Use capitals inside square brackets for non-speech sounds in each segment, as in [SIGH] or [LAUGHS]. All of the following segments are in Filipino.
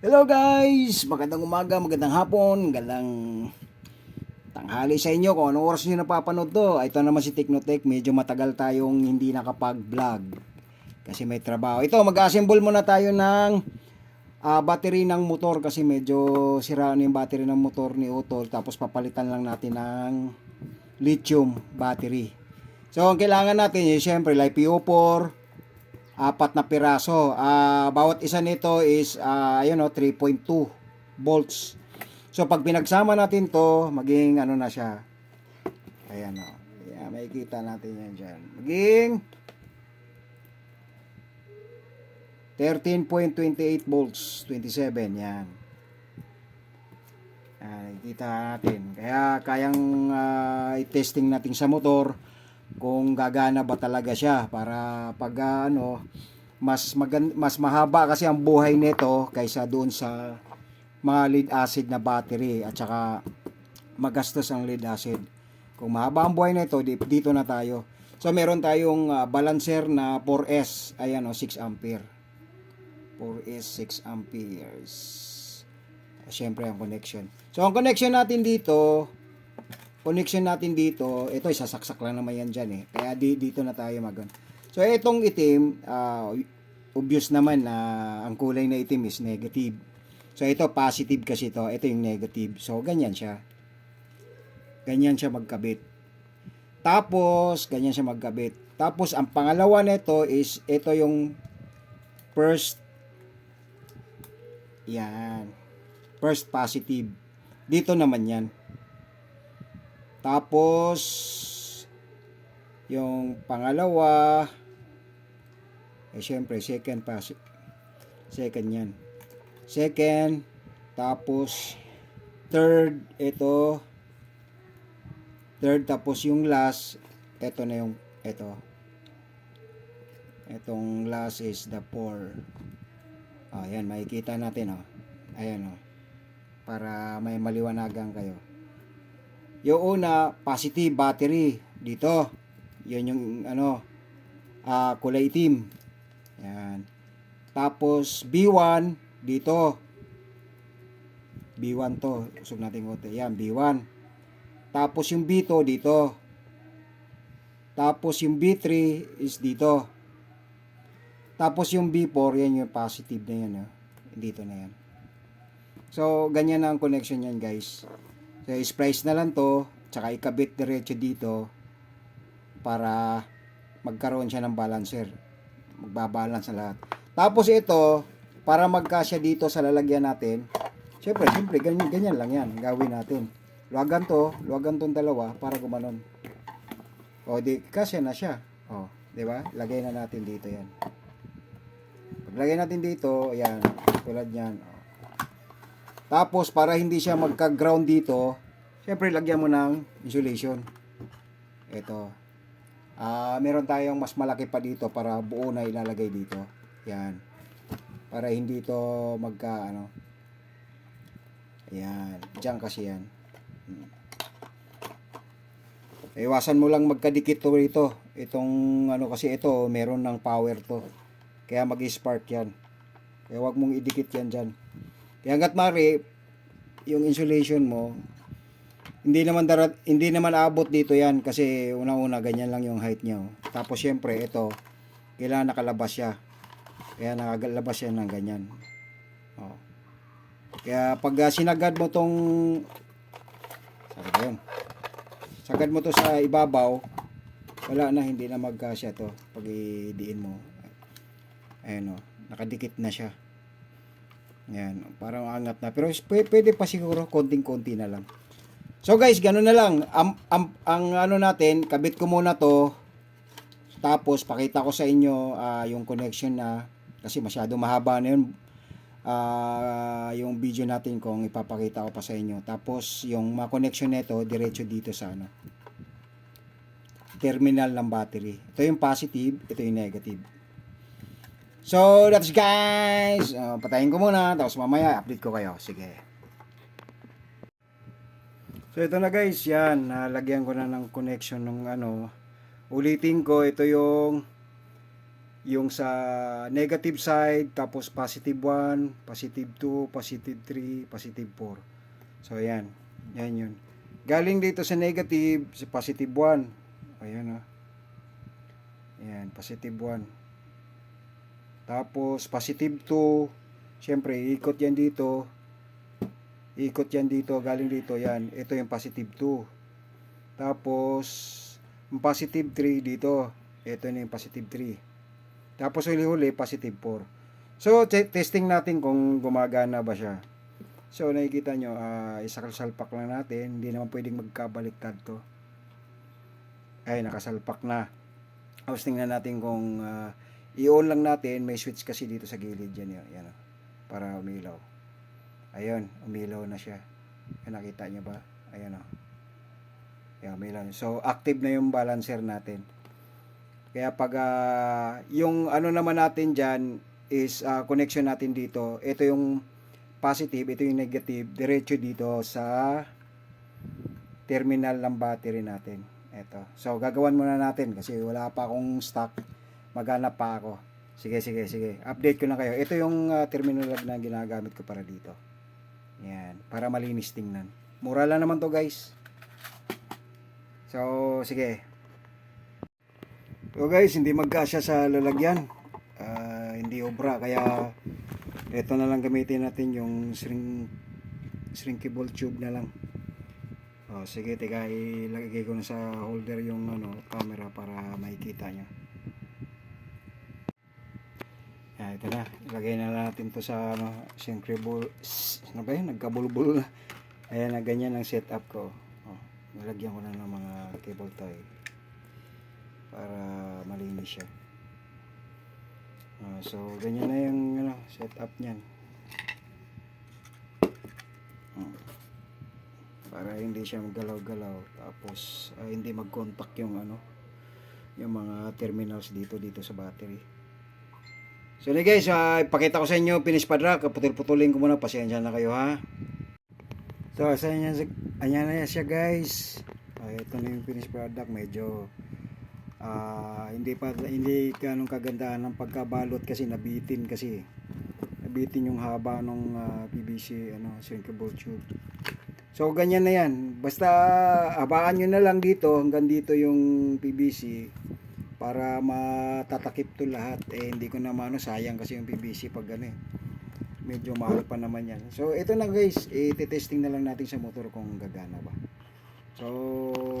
Hello guys! Magandang umaga, magandang hapon, magandang tanghali sa inyo kung anong oras nyo napapanood to. Ito naman si Technotech, medyo matagal tayong hindi nakapag-vlog kasi may trabaho. Ito, mag-assemble muna tayo ng ah, battery ng motor kasi medyo sira na yung battery ng motor ni Utol tapos papalitan lang natin ng lithium battery. So, ang kailangan natin, eh, syempre, LiPo4, apat na piraso. Ah, bawat isa nito is ah, ayun oh, 3.2 volts. So pag pinagsama natin to, maging ano na siya. Ayan oh. Yeah, makikita natin yan diyan. Maging 13.28 volts, 27 yan. Ah, nakikita natin. Kaya kayang ah, i-testing natin sa motor kung gagana ba talaga siya para pag ah, ano mas magan mas mahaba kasi ang buhay nito kaysa doon sa mga lead acid na battery at saka magastos ang lead acid. Kung mahaba ang buhay nito, di- dito na tayo. So meron tayong ah, balancer na 4S, ayan o 6 ampere. 4S 6 amperes. Siyempre ang connection. So ang connection natin dito, connection natin dito, ito isasaksak lang naman yan dyan eh. Kaya di, dito na tayo mag So itong itim, ah, obvious naman na ang kulay na itim is negative. So ito positive kasi ito, ito yung negative. So ganyan siya. Ganyan siya magkabit. Tapos ganyan siya magkabit. Tapos ang pangalawa nito is ito yung first yan. First positive. Dito naman yan. Tapos, yung pangalawa, eh syempre, second pass. Second yan. Second, tapos, third, ito, third, tapos yung last, ito na yung, ito. Itong last is the four. Oh, yan, makikita natin, oh. Ayan, oh. Para may maliwanagan kayo. Yung una, positive battery dito. Yan yung ano, ah kulay itim. Yan. Tapos B1 dito. B1 to. Usog natin konti. Yan, B1. Tapos yung B2 dito. Tapos yung B3 is dito. Tapos yung B4, yan yung positive na yan. Oh. Dito na yan. So, ganyan na ang connection yan guys. So, splice na lang to, tsaka ikabit diretso dito para magkaroon siya ng balancer. Magbabalance na lahat. Tapos ito, para magkasya dito sa lalagyan natin, syempre, syempre, ganyan, ganyan lang yan. Gawin natin. Luwagan to, luwagan tong dalawa para gumanon. O, di, kasya na siya. O, di ba? Lagay na natin dito yan. Paglagay natin dito, ayan, tulad yan. Tapos, para hindi siya magka-ground dito, syempre, lagyan mo ng insulation. Ito. Ah, meron tayong mas malaki pa dito para buo na ilalagay dito. Yan. Para hindi ito magka, ano. Ayan. Diyan kasi yan. Iwasan mo lang magkadikit to rito. Itong, ano kasi ito, meron ng power to. Kaya mag-spark yan. Kaya wag mong idikit yan dyan. Kaya hanggat mari, yung insulation mo, hindi naman darat, hindi naman abot dito yan kasi una-una ganyan lang yung height niya. oh. Tapos syempre ito, kailangan nakalabas siya. Kaya nakalabas siya ng ganyan. Oh. Kaya pag ah, sinagad mo tong yun. Sagad mo to sa ibabaw, wala na, hindi na magkasya to pag idiin mo. Ayan o, nakadikit na siya. Ayan, parang angat na. Pero pwede, pa siguro, konting-konti na lang. So guys, gano'n na lang. Am, am, ang ano natin, kabit ko muna to. Tapos, pakita ko sa inyo ah, yung connection na, kasi masyado mahaba na yun. Ah, yung video natin kung ipapakita ko pa sa inyo. Tapos, yung mga connection nito, diretso dito sa ano, terminal ng battery. Ito yung positive, ito yung negative. So, that's guys. Uh, patayin ko muna, tapos mamaya update ko kayo. Sige. So, ito na guys, yan. Nalagyan ko na ng connection ng ano. Ulitin ko, ito yung yung sa negative side, tapos positive 1, positive 2, positive 3, positive 4. So, ayan. Yan yun. Galing dito sa negative, sa positive 1. Ayan, oh. Ayan, positive 1. Tapos, positive 2. Siyempre, ikot yan dito. Ikot yan dito, galing dito, yan. Ito yung positive 2. Tapos, yung positive 3 dito. Ito na yung positive 3. Tapos huli-huli, positive 4. So, te- testing natin kung gumagana ba siya. So, nakikita nyo, uh, isasalpak lang natin. Hindi naman pwedeng magkabaliktad to. Ay, nakasalpak na. Tapos tingnan natin kung ah, i-on lang natin. May switch kasi dito sa gilid yan. Yan, oh, para umilaw. Ayun, umilaw na siya. Yan, nakita nyo ba? Ayan o. Yan, umilaw. So, active na yung balancer natin. Kaya pag ah, yung ano naman natin dyan is ah, connection natin dito. Ito yung positive, ito yung negative. Diretso dito sa terminal ng battery natin. Ito. So gagawan muna natin kasi wala pa akong stock. Maghanap pa ako. Sige, sige, sige. Update ko na kayo. Ito yung ah, terminal na ginagamit ko para dito. Yan. Para malinis tingnan. Mura lang naman to guys. So, sige. So guys, hindi magkasya sa lalagyan. Ah, hindi obra kaya ito na lang gamitin natin yung shrink shrinkable tube na lang. Oh, sige, teka ilagay ko na sa holder yung ano, camera para makikita nyo. Yan, ito na. Ilagay na natin to sa ano, shrinkable ano ba yun? Nagkabulbul na. [LAUGHS] Ayan na ganyan ang setup ko. Oh, nilagyan ko na ng mga cable tie para malinis siya. Ah, so, ganyan na yung ano, setup niyan. Hmm. Para hindi siya magalaw-galaw tapos ah, hindi mag-contact yung ano yung mga terminals dito dito sa battery. So na guys, uh, ipakita ko sa inyo finish padra, kaputul-putulin ko muna, pasensya na kayo ha. So, sa inyo, anya na siya guys. Ah, ito na yung finished product, medyo ah hindi pa hindi ganong kagandahan ng pagkabalot kasi nabitin kasi. Nabitin yung haba ng PVC ano shrinkable tube. So ganyan na yan. Basta habaan nyo na lang dito. Hanggang dito yung PVC para matatakip to lahat eh hindi ko naman ano, sayang kasi yung PVC pag ano eh medyo mahal pa naman yan so ito na guys i-testing na lang natin sa motor kung gagana ba So,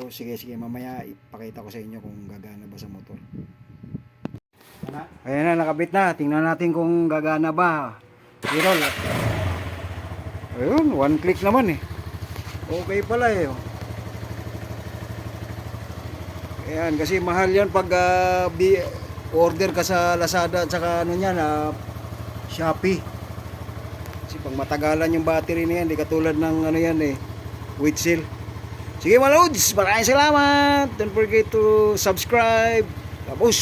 sige sige mamaya ipakita ko sa inyo kung gagana ba sa motor. Ayan na, nakabit na. Tingnan natin kung gagana ba. Pero, ayun, one click naman eh. Okay pala eh. oh. Ayan, kasi mahal yan pag ah, bi- order ka sa Lazada at saka ano niyan, ah, Shopee. Kasi pag matagalan yung battery na yan, di katulad ng ano yan eh, with seal. Sige mga loads, maraming salamat. Don't forget to subscribe. Tapos,